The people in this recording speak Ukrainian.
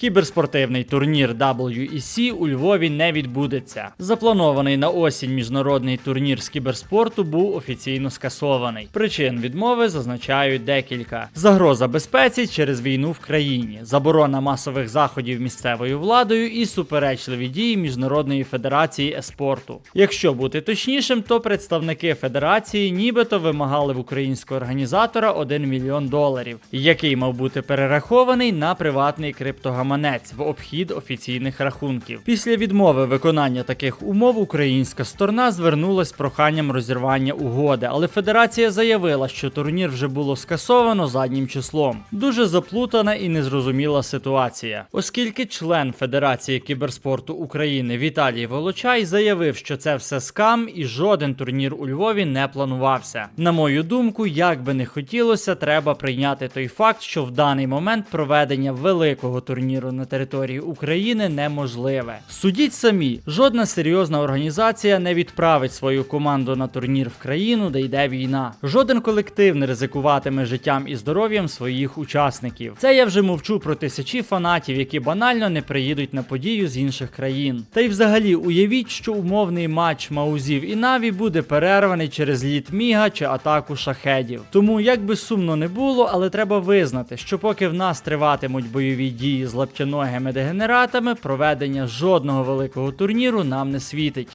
Кіберспортивний турнір WEC у Львові не відбудеться. Запланований на осінь міжнародний турнір з кіберспорту був офіційно скасований. Причин відмови зазначають декілька: загроза безпеці через війну в країні, заборона масових заходів місцевою владою і суперечливі дії міжнародної федерації еспорту. Якщо бути точнішим, то представники федерації нібито вимагали в українського організатора 1 мільйон доларів, який мав бути перерахований на приватний криптогаманець в обхід офіційних рахунків. Після відмови виконання таких умов українська сторона звернулась з проханням розірвання угоди, але федерація заявила, що турнір вже було скасовано заднім числом. Дуже заплутана і незрозуміла ситуація, оскільки член Федерації кіберспорту України Віталій Волочай заявив, що це все скам і жоден турнір у Львові не планувався. На мою думку, як би не хотілося, треба прийняти той факт, що в даний момент проведення великого турніру на території України неможливе. Судіть самі, жодна серйозна організація не відправить свою команду на турнір в країну, де йде війна. Жоден колектив не ризикуватиме життям і здоров'ям своїх учасників. Це я вже мовчу про тисячі фанатів, які банально не приїдуть на подію з інших країн. Та й взагалі уявіть, що умовний матч Маузів і Наві буде перерваний через літ Міга чи атаку шахедів. Тому як би сумно не було, але треба визнати, що поки в нас триватимуть бойові дії з лаптяногими дегенератами, проведення жодного великого турніру нам не світить.